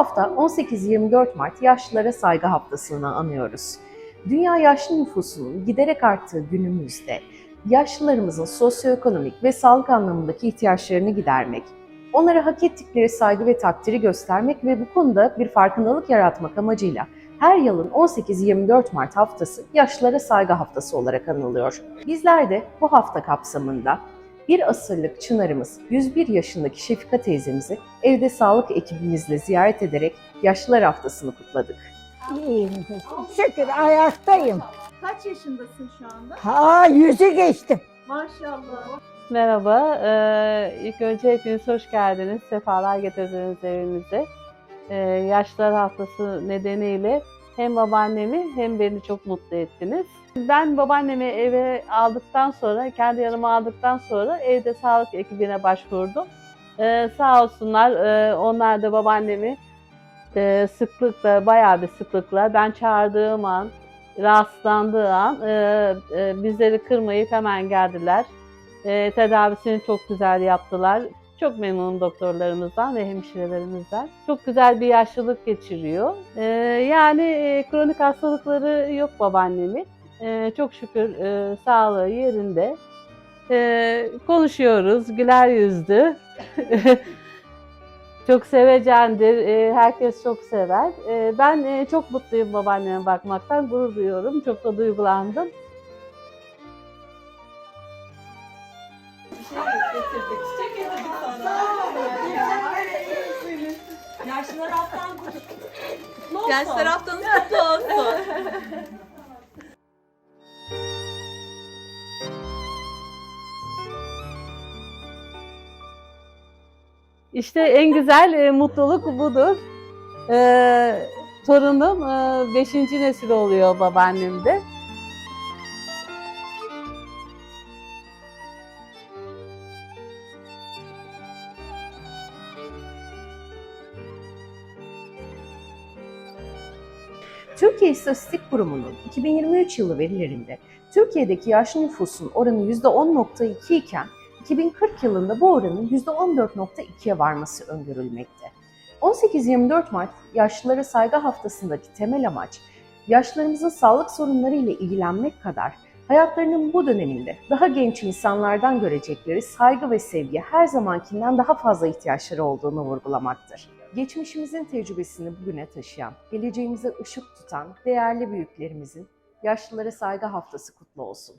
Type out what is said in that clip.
hafta 18-24 Mart Yaşlılara Saygı Haftası'nı anıyoruz. Dünya yaşlı nüfusunun giderek arttığı günümüzde yaşlılarımızın sosyoekonomik ve sağlık anlamındaki ihtiyaçlarını gidermek, onlara hak ettikleri saygı ve takdiri göstermek ve bu konuda bir farkındalık yaratmak amacıyla her yılın 18-24 Mart haftası Yaşlılara Saygı Haftası olarak anılıyor. Bizler de bu hafta kapsamında bir asırlık çınarımız 101 yaşındaki Şefika teyzemizi evde sağlık ekibimizle ziyaret ederek Yaşlılar Haftası'nı kutladık. İyiyim. Şükür ayaktayım. Kaç yaşındasın şu anda? Ha yüzü geçtim. Maşallah. Merhaba, ee, ilk önce hepiniz hoş geldiniz, sefalar getirdiniz evimize. Ee, Yaşlılar Haftası nedeniyle hem babaannemi hem beni çok mutlu ettiniz. Ben babaannemi eve aldıktan sonra, kendi yanıma aldıktan sonra evde sağlık ekibine başvurdum. Ee, sağ olsunlar, ee, onlar da babaannemi ee, sıklıkla, bayağı bir sıklıkla ben çağırdığım an, rahatsızlandığı an ee, ee, bizleri kırmayıp hemen geldiler. E, tedavisini çok güzel yaptılar. Çok memnunum doktorlarımızdan ve hemşirelerimizden. Çok güzel bir yaşlılık geçiriyor. E, yani e, kronik hastalıkları yok babaannemin. E, çok şükür e, sağlığı yerinde. E, konuşuyoruz, güler yüzlü. çok sevecendir, e, herkes çok sever. E, ben e, çok mutluyum babaanneme bakmaktan, gurur duyuyorum. Çok da duygulandım. Yaşlılar haftan kutlu olsun. Yaşlılar haftanız kutlu olsun. İşte en güzel e, mutluluk budur. E, torunum 5. nesil oluyor babaannemde. Türkiye İstatistik Kurumu'nun 2023 yılı verilerinde Türkiye'deki yaşlı nüfusun oranı %10.2 iken 2040 yılında bu oranın %14.2'ye varması öngörülmekte. 18-24 Mart Yaşlılara Saygı Haftası'ndaki temel amaç, yaşlılarımızın sağlık sorunları ile ilgilenmek kadar hayatlarının bu döneminde daha genç insanlardan görecekleri saygı ve sevgi her zamankinden daha fazla ihtiyaçları olduğunu vurgulamaktır. Geçmişimizin tecrübesini bugüne taşıyan, geleceğimize ışık tutan değerli büyüklerimizin Yaşlılara Saygı Haftası kutlu olsun.